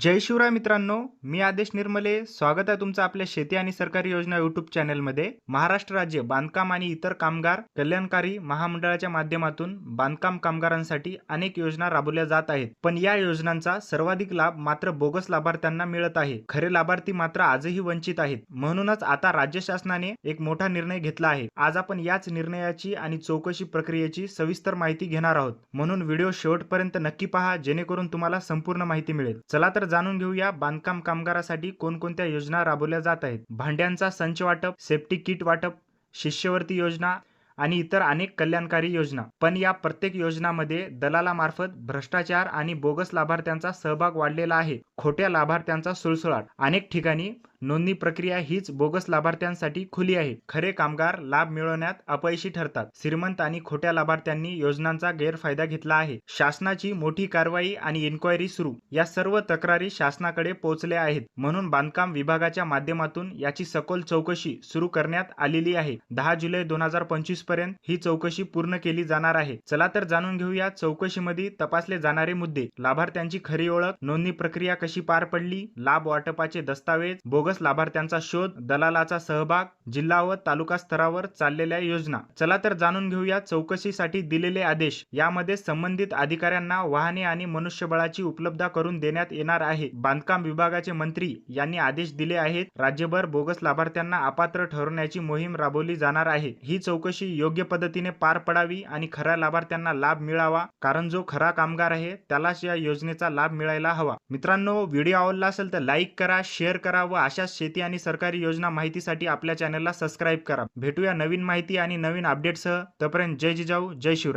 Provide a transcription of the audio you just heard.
जय शिवराय मित्रांनो मी आदेश निर्मले. स्वागत आहे तुमचं आपल्या शेती आणि सरकारी योजना युट्यूब चॅनलमध्ये. महाराष्ट्र राज्य बांधकाम आणि इतर कामगार कल्याणकारी महामंडळाच्या माध्यमातून बांधकाम कामगारांसाठी अनेक योजना राबवल्या जात आहेत. पण या योजनांचा सर्वाधिक लाभ मात्र बोगस लाभार्थ्यांना मिळत आहे. खरे लाभार्थी मात्र आजही वंचित आहेत. म्हणूनच आता राज्य शासनाने एक मोठा निर्णय घेतला आहे. आज आपण याच निर्णयाची आणि चौकशी प्रक्रियेची सविस्तर माहिती घेणार आहोत. म्हणून व्हिडिओ शेवटपर्यंत नक्की पहा जेणेकरून तुम्हाला संपूर्ण माहिती मिळेल. चला तर जाणून घेऊया बांधकाम कामगारासाठी कोणकोणत्या योजना राबवल्या जात आहेत. भांड्यांचा संच वाटप सेफ्टी किट वाटप शिष्यवृत्ती योजना आणि इतर अनेक कल्याणकारी योजना. पण या प्रत्येक योजनामध्ये दलालामार्फत भ्रष्टाचार आणि बोगस लाभार्थ्यांचा सहभाग वाढलेला आहे. खोट्या लाभार्थ्यांचा सुळसुळाट. अनेक ठिकाणी नोंदणी प्रक्रिया हीच बोगस लाभार्थ्यांसाठी खुली आहे. खरे कामगार लाभ मिळवण्यात अपयशी ठरतात. श्रीमंत आणि खोट्या लाभार्थ्यांनी योजनांचा गैरफायदा घेतला आहे. शासनाची मोठी कारवाई आणि इन्क्वायरी सुरू. या सर्व तक्रारी शासनाकडे पोहोचल्या आहेत. म्हणून बांधकाम विभागाच्या माध्यमातून याची सखोल चौकशी सुरू करण्यात आलेली आहे. दहा जुलै दोन हजार पंचवीसपर्यंत ही चौकशी पूर्ण केली जाणार आहे. चला तर जाणून घेऊया चौकशीमध्ये तपासले जाणारे मुद्दे. लाभार्थ्यांची खरी ओळख नोंदणी प्रक्रिया कशी पार पडली लाभ वाटपाचे दस्तावेज बोगस लाभार्थ्यांचा शोध दलालाचा सहभाग जिल्हा व तालुका स्तरावर चाललेल्या योजना. चला तर जाणून घेऊया चौकशीसाठी दिलेले आदेश. यामध्ये संबंधित अधिकाऱ्यांना वाहने आणि मनुष्यबळाची उपलब्धता करून देण्यात येणार आहे. बांधकाम विभागाचे मंत्री यांनी आदेश दिले आहेत. राज्यभर बोगस लाभार्थ्यांना अपात्र ठरवण्याची मोहीम राबवली जाणार आहे. ही चौकशी योग्य पद्धतीने पार पडावी आणि खऱ्या लाभार्थ्यांना लाभ मिळावा कारण जो खरा कामगार आहे त्यालाच या योजनेचा लाभ मिळायला हवा. मित्रांनो व्हिडिओ आवडला असेल तर लाईक करा शेअर करा व अशाच शेती आणि सरकारी योजना माहितीसाठी आपल्या चॅनलला सबस्क्राईब करा. भेटूया नवीन माहिती आणि नवीन अपडेटसह तोपर्यंत जय जिजाऊ जय शिवराय.